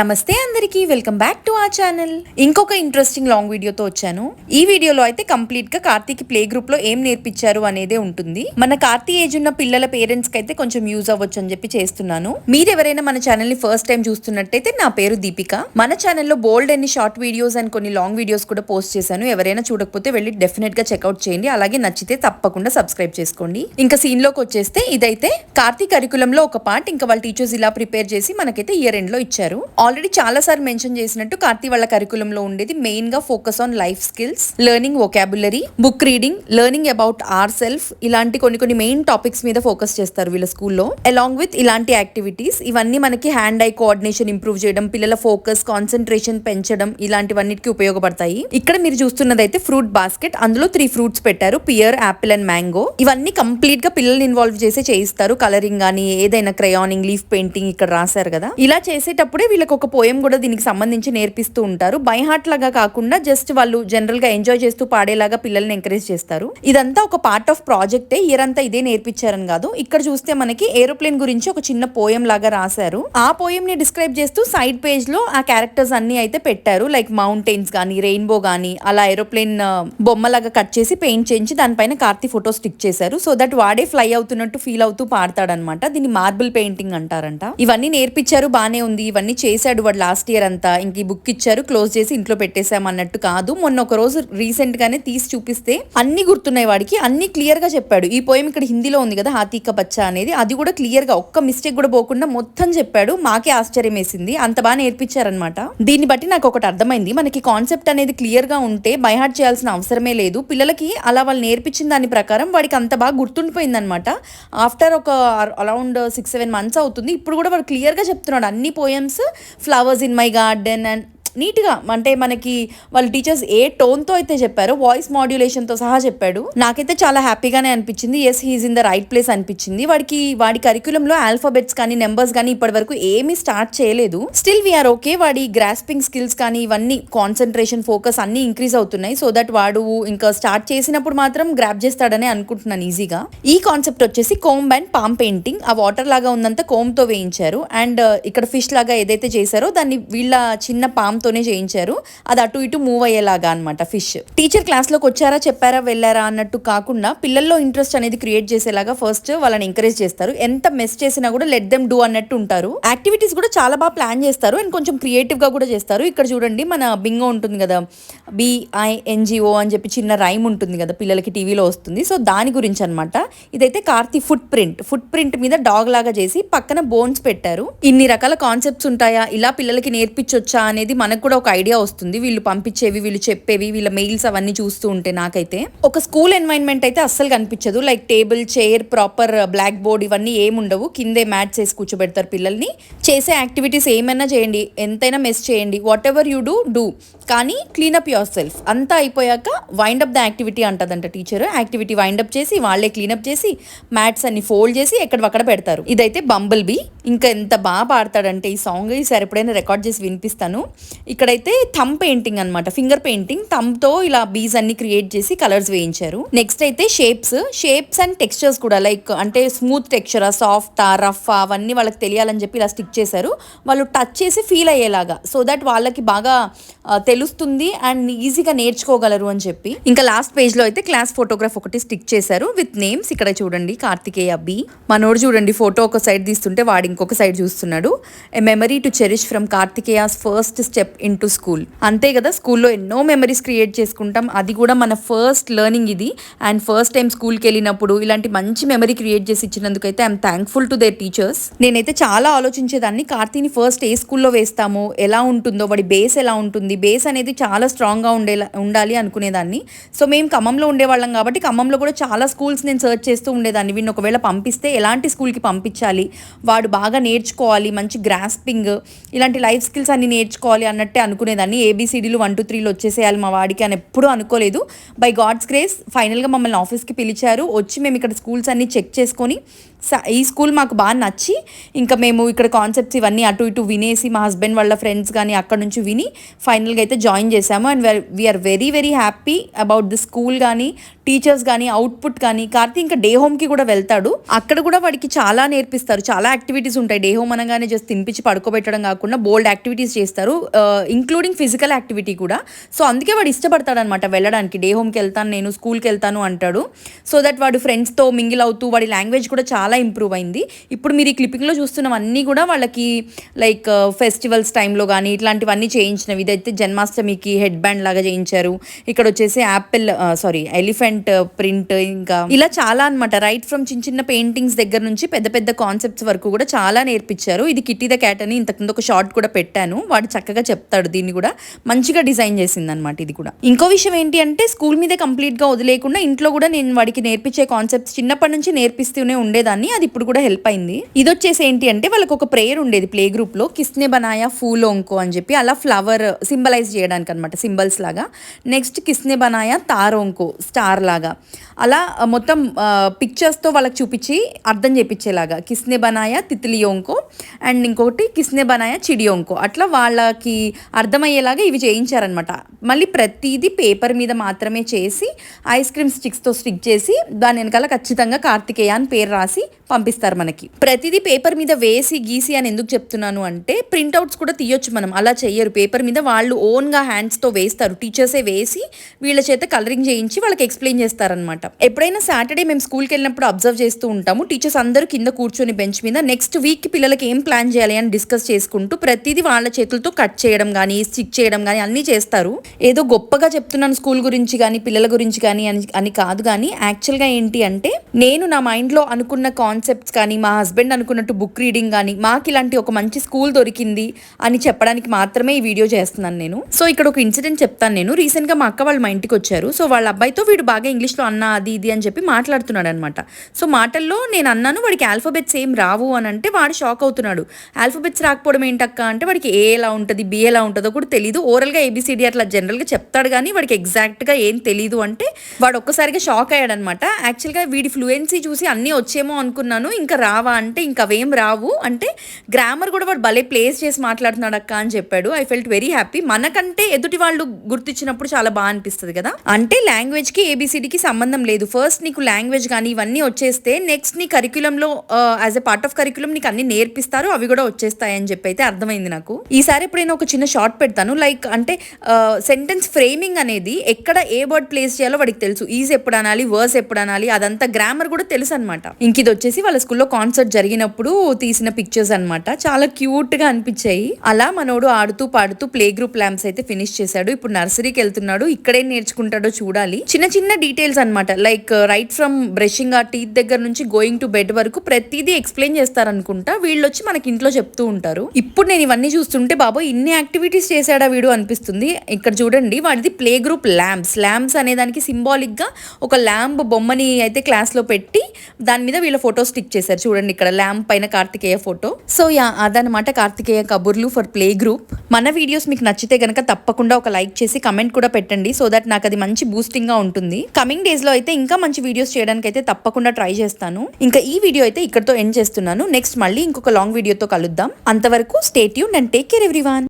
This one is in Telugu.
నమస్తే అందరికీ వెల్కమ్ బ్యాక్ టు ఆ ఛానల్. ఇంకొక ఇంట్రెస్టింగ్ లాంగ్ వీడియోతో వచ్చాను. ఈ వీడియోలో అయితే కంప్లీట్గా కార్తీక్ ప్లే గ్రూప్లో ఏం నేర్పించారు అనేదే ఉంటుంది. మన కార్తీ ఏజ్ ఉన్న పిల్లల పేరెంట్స్కి అయితే కొంచెం యూజ్ అవ్వచ్చు అని చెప్పి చేస్తున్నాను. మీరు ఎవరైనా మన ఛానల్ని ఫస్ట్ టైం చూస్తున్నట్టయితే నా పేరు దీపిక. మన ఛానల్లో బోల్డ్ అన్ని షార్ట్ వీడియోస్ అండ్ కొన్ని లాంగ్ వీడియోస్ కూడా పోస్ట్ చేశాను. ఎవరైనా చూడకపోతే వెళ్ళి డెఫినెట్గా చెక్అవుట్ చేయండి. అలాగే నచ్చితే తప్పకుండా సబ్స్క్రైబ్ చేసుకోండి. ఇంకా సీన్లోకి వచ్చేస్తే ఇదైతే కార్తీక్ కరికులంలో ఒక పార్ట్ ఇంకా వాళ్ళ టీచర్స్ ఇలా ప్రిపేర్ చేసి మనకైతే ఇయర్ ఎండ్లో ఇచ్చారు. ఆల్రెడీ చాలా సార్లు మెన్షన్ చేసినట్టు కార్తీ వాళ్ళ కరికులంలో ఉండేది మెయిన్గా focus on life skills learning vocabulary book reading learning about our self ఇలాంటి కొన్ని కొన్ని మెయిన్ టాపిక్స్ మీద ఫోకస్ చేస్తారు వీళ్ళ స్కూల్లో. అలాంగ్ విత్ ఇలాంటి యాక్టివిటీస్ ఇవన్నీ మనకి హ్యాండ్ ఐ కోఆర్డినేషన్ ఇంప్రూవ్ చేయడం పిల్లల ఫోకస్ కాన్సన్ట్రేషన్ పెంచడం ఇలాంటివన్నిటికి ఉపయోగపడతాయి. ఇక్కడ మీరు చూస్తున్నది అయితే ఫ్రూట్ బాస్కెట్ అందులో త్రీ ఫ్రూట్స్ పెట్టారు. పియర్ యాపిల్ అండ్ మ్యాంగో ఇవన్నీ కంప్లీట్గా పిల్లల్ని ఇన్వాల్వ్ చేసి చేయిస్తారు. కలరింగ్ కానీ ఏదైనా క్రయానింగ్ లీఫ్ పెయింటింగ్ ఇక్కడ రాశారు కదా. ఇలా చేసేటప్పుడే వీళ్ళకి ఒక పోయం కూడా దీనికి సంబంధించి నేర్పిస్తూ ఉంటారు. బై హార్ట్ లాగా కాకుండా జస్ట్ వాళ్ళు జనరల్గా ఎంజాయ్ చేస్తూ పాడేలాగా పిల్లల్ని ఎంకరేజ్ చేస్తారు. ఇదంతా ఒక పార్ట్ ఆఫ్ ప్రాజెక్టే ఇయర్ అంతా ఇదే నేర్పించారని కాదు. ఇక్కడ చూస్తే మనకి ఏరోప్లేన్ గురించి ఒక చిన్న పోయం లాగా రాశారు. ఆ పోయం ని డిస్క్రైబ్ చేస్తూ సైడ్ పేజ్లో ఆ క్యారెక్టర్స్ అన్ని అయితే పెట్టారు. లైక్ మౌంటైన్స్ గానీ రెయిన్బో గానీ అలా ఏరోప్లేన్ బొమ్మలాగా కట్ చేసి పెయింట్ చేయించి దానిపైన కార్తీ ఫోటో స్టిక్ చేశారు. సో దట్ వాడే ఫ్లై అవుతున్నట్టు ఫీల్ అవుతూ పాడతాడనమాట. దీన్ని మార్బుల్ పెయింటింగ్ అంటారంట. ఇవన్నీ నేర్పించారు బానే ఉంది. ఇవన్నీ చేసి చేశాడు వాడు లాస్ట్ ఇయర్ అంతా ఇంక ఈ బుక్ ఇచ్చారు క్లోజ్ చేసి ఇంట్లో పెట్టేశాం అన్నట్టు కాదు. మొన్న ఒక రోజు రీసెంట్ గానే తీసి చూపిస్తే అన్ని గుర్తున్నాయి వాడికి అన్ని క్లియర్గా చెప్పాడు. ఈ పోయం ఇక్కడ హిందీలో ఉంది కదా హాతీక బచ్చా అనేది. అది కూడా క్లియర్గా ఒక్క మిస్టేక్ కూడా పోకుండా మొత్తం చెప్పాడు. మాకే ఆశ్చర్యం వేసింది. అంత బాగా నేర్పించారనమాట దీన్ని బట్టి నాకు ఒకటి అర్థమైంది. మనకి కాన్సెప్ట్ అనేది క్లియర్గా ఉంటే బైహార్ట్ చేయాల్సిన అవసరమే లేదు. పిల్లలకి అలా వాళ్ళు నేర్పించిన దాని ప్రకారం వాడికి అంత బాగా గుర్తుండిపోయింది అనమాట ఆఫ్టర్ ఒక అరౌండ్ సిక్స్ సెవెన్ మంత్స్ అవుతుంది. ఇప్పుడు కూడా వాడు క్లియర్గా చెప్తున్నాడు. అన్ని poems flowers in my garden and నీట్గా అంటే మనకి వాళ్ళ టీచర్స్ ఏ టోన్తో అయితే చెప్పారో వాయిస్ మాడ్యులేషన్తో సహా చెప్పాడు. నాకైతే చాలా హ్యాపీగానే అనిపించింది. Yes he's in the right place అనిపించింది. వాడికి వాడి కరికులంలో ఆల్ఫాబెట్స్ కానీ నెంబర్స్ కానీ ఇప్పటి వరకు ఏమీ స్టార్ట్ చేయలేదు. స్టిల్ వీఆర్ ఓకే వాడి గ్రాస్పింగ్ స్కిల్స్ కానీ ఇవన్నీ కాన్సన్ట్రేషన్ ఫోకస్ అన్ని ఇంక్రీజ్ అవుతున్నాయి. సో దట్ వాడు ఇంకా స్టార్ట్ చేసినప్పుడు మాత్రం గ్రాప్ చేస్తాడని అనుకుంటున్నాను ఈజీగా ఈ కాన్సెప్ట్ వచ్చేసి కోమ్ అండ్ పామ్ పెయింటింగ్ ఆ వాటర్ లాగా ఉందంతా కోమ్తో వేయించారు. అండ్ uh, ఇక్కడ ఫిష్ లాగా ఏదైతే చేశారో దాన్ని వీళ్ళ చిన్న పామ్ తోనే చేయించారు. అది అటు ఇటు మూవ్ అయ్యేలాగా అనమాట ఫిష్. టీచర్ క్లాస్లోకి వచ్చారా చెప్పారా వెళ్ళారా అన్నట్టు కాకుండా పిల్లల్లో ఇంట్రెస్ట్ అనేది క్రియేట్ చేసేలాగా ఫస్ట్ వాళ్ళని ఎంకరేజ్ చేస్తారు. ఎంత మెస్ చేసినా కూడా లెట్ దెమ్ డూ అన్నట్టు ఉంటారు. యాక్టివిటీస్ కూడా చాలా బాగా ప్లాన్ చేస్తారు. అండ్ కొంచెం క్రియేటివ్గా కూడా చేస్తారు. ఇక్కడ చూడండి మన బింగో ఉంటుంది కదా బిఐఎన్జిఓ అని చెప్పి చిన్న రైమ్ ఉంటుంది కదా పిల్లలకి టీవీలో వస్తుంది. సో దాని గురించి అనమాట ఇదైతే Karthi foot print foot print మీద డాగ్ లాగా చేసి పక్కన బోన్స్ పెట్టారు. ఇన్ని రకాల కాన్సెప్ట్స్ ఉంటాయా? ఇలా పిల్లలకి నేర్పించొచ్చా అనేది మన మనకు కూడా ఒక ఐడియా వస్తుంది. వీళ్ళు పంపించేవి వీళ్ళు చెప్పేవి వీళ్ళ మెయిల్స్ అవన్నీ చూస్తూ ఉంటే నాకైతే. ఒక స్కూల్ ఎన్వైర్న్మెంట్ అయితే అస్సలు కనిపించదు. Like table chair proper uh, blackboard ఇవన్నీ ఏముండవు కిందే మ్యాట్స్ వేసి కూర్చోబెడతారు పిల్లల్ని. చేసే యాక్టివిటీస్ ఏమైనా చేయండి. ఎంతైనా మెస్ చేయండి. Whatever you do do కానీ క్లీనప్ యువర్ సెల్ఫ్ అంతా అయిపోయాక వైండ్ అప్ ద యాక్టివిటీ అంటదంట టీచర్ యాక్టివిటీ వైండప్ చేసి వాళ్ళే క్లీనప్ చేసి మ్యాట్స్ అన్ని ఫోల్డ్ చేసి ఎక్కడక్కడ పెడతారు. ఇదైతే బంబుల్ బీ ఇంకా ఎంత బాగా పాడతాడంటే ఈ సాంగ్ ఈసారి ఎప్పుడైనా రికార్డ్ చేసి వినిపిస్తాను. ఇక్కడైతే థమ్ పెయింటింగ్ అనమాట ఫింగర్ పెయింటింగ్ థమ్తో ఇలా బీజ్ అన్ని క్రియేట్ చేసి కలర్స్ వేయించారు. నెక్స్ట్ అయితే షేప్స్ షేప్స్ అండ్ టెక్స్చర్స్ కూడా లైక్ అంటే స్మూత్ టెక్స్చర్ సాఫ్ట్ రఫ్ అవన్నీ వాళ్ళకి తెలియాలని చెప్పి ఇలా స్టిక్ చేశారు. వాళ్ళు టచ్ చేసి ఫీల్ అయ్యేలాగా సో దట్ వాళ్ళకి బాగా తెలుస్తుంది అండ్ ఈజీగా నేర్చుకోగలరు అని చెప్పి. ఇంకా లాస్ట్ పేజ్లో అయితే క్లాస్ ఫోటోగ్రాఫ్ ఒకటి స్టిక్ చేశారు విత్ నేమ్స్ ఇక్కడ చూడండి కార్తికేయ బి మనోడు చూడండి ఫోటో ఒక సైడ్ తీస్తుంటే వాడు ఇంకొక సైడ్ చూస్తున్నాడు. A memory to cherish from Karthikeya's first step into school అంతే కదా స్కూల్లో ఎన్నో మెమరీస్ క్రియేట్ చేసుకుంటాం. అది కూడా మన ఫస్ట్ లెర్నింగ్ ఇది. అండ్ ఫస్ట్ టైం స్కూల్కి వెళ్ళినప్పుడు ఇలాంటి మంచి మెమరీ క్రియేట్ చేసి ఇచ్చినందుకు అయితే I'm thankful to their teachers నేనైతే చాలా ఆలోచించేదాన్ని కార్తీని ఫస్ట్ ఏ స్కూల్లో వేస్తాము ఎలా ఉంటుందో వాడి బేస్ ఎలా ఉంటుంది బేస్ అనేది చాలా స్ట్రాంగ్గా ఉండేలా ఉండాలి అనుకునేదాన్ని. సో మేము ఖమ్మంలో ఉండేవాళ్ళం కాబట్టి ఖమ్మంలో కూడా చాలా స్కూల్స్ నేను సర్చ్ చేస్తూ ఉండేదాన్ని. వీడిని ఒకవేళ పంపిస్తే ఎలాంటి స్కూల్కి పంపించాలి వాడు బాగా నేర్చుకోవాలి మంచి గ్రాస్పింగ్ ఇలాంటి లైఫ్ స్కిల్స్ అన్ని నేర్చుకోవాలి అన్నట్టే అనుకునేదాన్ని. ఏబీసీడీలు వన్ టూ త్రీలు వచ్చేసేయాలి మా వాడికి అని ఎప్పుడూ అనుకోలేదు. బై గాడ్స్ గ్రేస్ ఫైనల్గా మమ్మల్ని ఆఫీస్కి పిలిచారు. వచ్చి మేము ఇక్కడ స్కూల్స్ అన్ని చెక్ చేసుకొని ఈ స్కూల్ మాకు బాగా నచ్చి ఇంకా మేము ఇక్కడ కాన్సెప్ట్స్ ఇవన్నీ అటు ఇటు వినేసి మా హస్బెండ్ వాళ్ళ ఫ్రెండ్స్ కానీ అక్కడ నుంచి విని ఫైనల్గా అయితే జాయిన్ చేశాము. And we're very very happy about the school కానీ టీచర్స్ కానీ అవుట్పుట్ కానీ కార్తీ ఇంకా డే హోమ్కి కూడా వెళ్తాడు. అక్కడ కూడా వాడికి చాలా నేర్పిస్తారు. చాలా యాక్టివిటీస్ ఉంటాయి. డే హోమ్ అనగానే జస్ట్ తినిపించి పడుకోబెట్టడం కాకుండా బోల్డ్ యాక్టివిటీస్ చేస్తారు. ఇంక్లూడింగ్ ఫిజికల్ యాక్టివిటీ కూడా. సో అందుకే వాడు ఇష్టపడతాడు అనమాట వెళ్ళడానికి డే హోమ్కి వెళ్తాను నేను స్కూల్కి వెళ్తాను అంటాడు. సో దట్ వాడు ఫ్రెండ్స్తో మింగిల్ అవుతూ వాడి లాంగ్వేజ్ కూడా చాలా ఇంప్రూవ్ అయింది. ఇప్పుడు మీరు ఈ క్లిప్పింగ్లో చూస్తున్నవన్నీ కూడా వాళ్ళకి లైక్ ఫెస్టివల్స్ టైంలో కానీ ఇట్లాంటివన్నీ చేయించినవి. ఇదైతే జన్మాష్టమికి హెడ్ బ్యాండ్ లాగా చేయించారు. ఇక్కడ వచ్చేసి యాపిల్ సారీ ఎలిఫెంట్ ప్రింట్ ఇంకా ఇలా చాలా అన్నమాట. రైట్ ఫ్రమ్ చిన్న చిన్న పెయింటింగ్స్ దగ్గర నుంచి పెద్ద పెద్ద కాన్సెప్ట్స్ వరకు కూడా చాలా నేర్పించారు. ఇది కిట్టి ద క్యాట్ అని ఇంతకుముందు ఒక షార్ట్ కూడా పెట్టాను. వాడు చక్కగా చెప్తాడు దీన్ని కూడా. మంచిగా డిజైన్ చేసింది అనమాట ఇది కూడా. ఇంకో విషయం ఏంటి అంటే స్కూల్ మీదే కంప్లీట్గా వదిలేకుండా ఇంట్లో కూడా నేను వాడికి నేర్పించే కాన్సెప్ట్స్ చిన్నప్పటి నుంచి నేర్పిస్తూనే ఉండేదాన్ని. కానీ అది ఇప్పుడు కూడా హెల్ప్ అయింది. ఇది వచ్చేసి ఏంటి అంటే వాళ్ళకి ఒక ప్రేయర్ ఉండేది ప్లే గ్రూప్లో కిస్నే బనాయా ఫూల్ ఓంకో అని చెప్పి అలా ఫ్లవర్ సింబలైజ్ చేయడానికి అనమాట సింబల్స్ లాగా నెక్స్ట్ కిస్నే బనాయా తారోంకో స్టార్ లాగా. అలా మొత్తం పిక్చర్స్తో వాళ్ళకి చూపించి అర్థం చేపించేలాగా. కిస్నే బనాయా తిత్లియోంకో అండ్ ఇంకొకటి కిస్నే బనాయా చిడి ఓంకో అట్లా వాళ్ళకి అర్థమయ్యేలాగా ఇవి చేయించారనమాట మళ్ళీ ప్రతిదీ పేపర్ మీద మాత్రమే చేసి ఐస్ క్రీమ్ స్టిక్స్తో స్టిక్ చేసి దాని వెనకాల ఖచ్చితంగా కార్తికేయ అని పేరు రాసి like పంపిస్తారు మనకి. ప్రతిదీ పేపర్ మీద వేసి గీసి అని ఎందుకు చెప్తున్నాను అంటే ప్రింట్అవుట్స్ కూడా తీయొచ్చు మనం. అలా చెయ్యరు. పేపర్ మీద వాళ్ళు ఓన్గా హ్యాండ్స్తో వేస్తారు. టీచర్సే వేసి వీళ్ళ చేత కలరింగ్ చేయించి వాళ్ళకి ఎక్స్ప్లెయిన్ చేస్తారనమాట ఎప్పుడైనా సాటర్డే మేము స్కూల్కి వెళ్ళినప్పుడు అబ్జర్వ్ చేస్తూ ఉంటాము. టీచర్స్ అందరూ కింద కూర్చొని బెంచ్ మీద నెక్స్ట్ వీక్ పిల్లలకి ఏం ప్లాన్ చేయాలి అని డిస్కస్ చేసుకుంటూ ప్రతిదీ వాళ్ళ చేతులతో కట్ చేయడం కానీ స్టిక్ చేయడం కానీ అన్నీ చేస్తారు. ఏదో గొప్పగా చెప్తున్నాను స్కూల్ గురించి కానీ పిల్లల గురించి కానీ అని అని కాదు కానీ యాక్చువల్గా ఏంటి అంటే నేను నా మైండ్లో అనుకున్న కాన్సెప్ట్స్ కానీ మా హస్బెండ్ అనుకున్నట్టు బుక్ రీడింగ్ కానీ మాకు ఇలాంటి ఒక మంచి స్కూల్ దొరికింది అని చెప్పడానికి మాత్రమే ఈ వీడియో చేస్తున్నాను నేను. సో ఇక్కడ ఒక ఇన్సిడెంట్ చెప్తాను నేను. రీసెంట్గా మా అక్క వాళ్ళు మా ఇంటికి వచ్చారు. సో వాళ్ళ అబ్బాయితో వీడు బాగా ఇంగ్లీష్లో అన్న అది ఇది అని చెప్పి మాట్లాడుతున్నాడు అనమాట సో మాటల్లో నేను అన్నాను వాడికి ఆల్ఫాబెట్స్ ఏం రావు అని అంటే వాడు షాక్ అవుతున్నాడు. ఆల్ఫాబెట్స్ రాకపోవడం ఏంటక్క? అంటే వాడికి ఏ ఎలా ఉంటుంది బి ఎలా ఉంటుందో కూడా తెలియదు ఓరల్గా ఏబిసిడి అట్లా జనరల్గా చెప్తాడు కానీ వాడికి ఎగ్జాక్ట్గా ఏం తెలియదు అంటే వాడు ఒక్కసారిగా షాక్ అయ్యాడనమాట. యాక్చువల్గా వీడి ఫ్లూయెన్సీ చూసి అన్నీ వచ్చేమో అనుకున్నాను ఇంకా రావా అంటే ఇంకా అవేం రావు అంటే గ్రామర్ కూడా వాడు భలే ప్లేస్ చేసి మాట్లాడుతున్నాడు అక్క అని చెప్పాడు. ఐ ఫెల్ట్ వెరీ హ్యాపీ మనకంటే ఎదుటి వాళ్ళు గుర్తించినప్పుడు చాలా బాగా అనిపిస్తుంది కదా. అంటే లాంగ్వేజ్కి ఏబిసిడికి సంబంధం లేదు. ఫస్ట్ నీకు లాంగ్వేజ్ కానీ ఇవన్నీ వచ్చేస్తే నెక్స్ట్ నీ కరిక్యులంలో as a part of curriculum నీకు అన్ని నేర్పిస్తారు అవి కూడా వచ్చేస్తాయి అని చెప్పి అయితే అర్థమైంది నాకు. ఈసారి ఎప్పుడైనా ఒక చిన్న షార్ట్ పెడతాను. లైక్ అంటే uh, సెంటెన్స్ ఫ్రేమింగ్ అనేది ఎక్కడ ఏ వర్డ్ ప్లేస్ చేయాలో వాడికి తెలుసు. ఈజ్ ఎప్పుడు అనాలి వర్స్ ఎప్పుడు అనాలి అదంతా గ్రామర్ కూడా తెలుసు అనమాట ఇంక ఇది వచ్చేసి వాళ్ళ స్కూల్లో కాన్సర్ట్ జరిగినప్పుడు తీసిన పిక్చర్స్ అన్నమాట. చాలా క్యూట్గా అనిపించాయి. అలా మనోడు ఆడుతూ పాడుతూ ప్లే గ్రూప్ ల్యాంప్స్ అయితే ఫినిష్ చేశాడు. ఇప్పుడు నర్సరీకి వెళ్తున్నాడు. ఇక్కడే నేర్చుకుంటాడో చూడాలి. చిన్న చిన్న డీటెయిల్స్ అన్నమాట. లైక్ రైట్ ఫ్రమ్ బ్రషింగ్ ఆ టీత్ దగ్గర నుంచి గోయింగ్ టు బెడ్ వరకు ప్రతిదీ ఎక్స్ప్లెయిన్ చేస్తారనుకుంటా వీళ్ళు వచ్చి మనకి ఇంట్లో చెప్తూ ఉంటారు. ఇప్పుడు నేను ఇవన్నీ చూస్తుంటే బాబు ఇన్ని యాక్టివిటీస్ చేశాడా వీడు అనిపిస్తుంది. ఇక్కడ చూడండి వాడిది ప్లే గ్రూప్ ల్యాంప్స్ ల్యాంప్స్ అనే దానికి సింబాలిక్గా ఒక ల్యాంప్ బొమ్మని అయితే క్లాస్లో పెట్టి దాని మీద వీళ్ళ ఫోటో ఫోటో స్టిక్ చేశారు. చూడండి ఇక్కడ ల్యాంప్ పైన కార్తికేయ ఫోటో. సో యా అదనమాట కార్తికేయ కబుర్లు ఫర్ ప్లే గ్రూప్. మన వీడియోస్ మీకు నచ్చితే గనక తప్పకుండా ఒక లైక్ చేసి కమెంట్ కూడా పెట్టండి. సో దట్ నాకు అది మంచి బూస్టింగ్గా ఉంటుంది. కమింగ్ డేస్లో అయితే ఇంకా మంచి వీడియోస్ చేయడానికి అయితే తప్పకుండా ట్రై చేస్తాను. ఇంకా ఈ వీడియో అయితే ఇక్కడతో ఎండ్ చేస్తున్నాను. నెక్స్ట్ మళ్ళీ ఇంకొక లాంగ్ వీడియోతో కలుద్దాం. అంతవరకు stay tuned and take care everyone.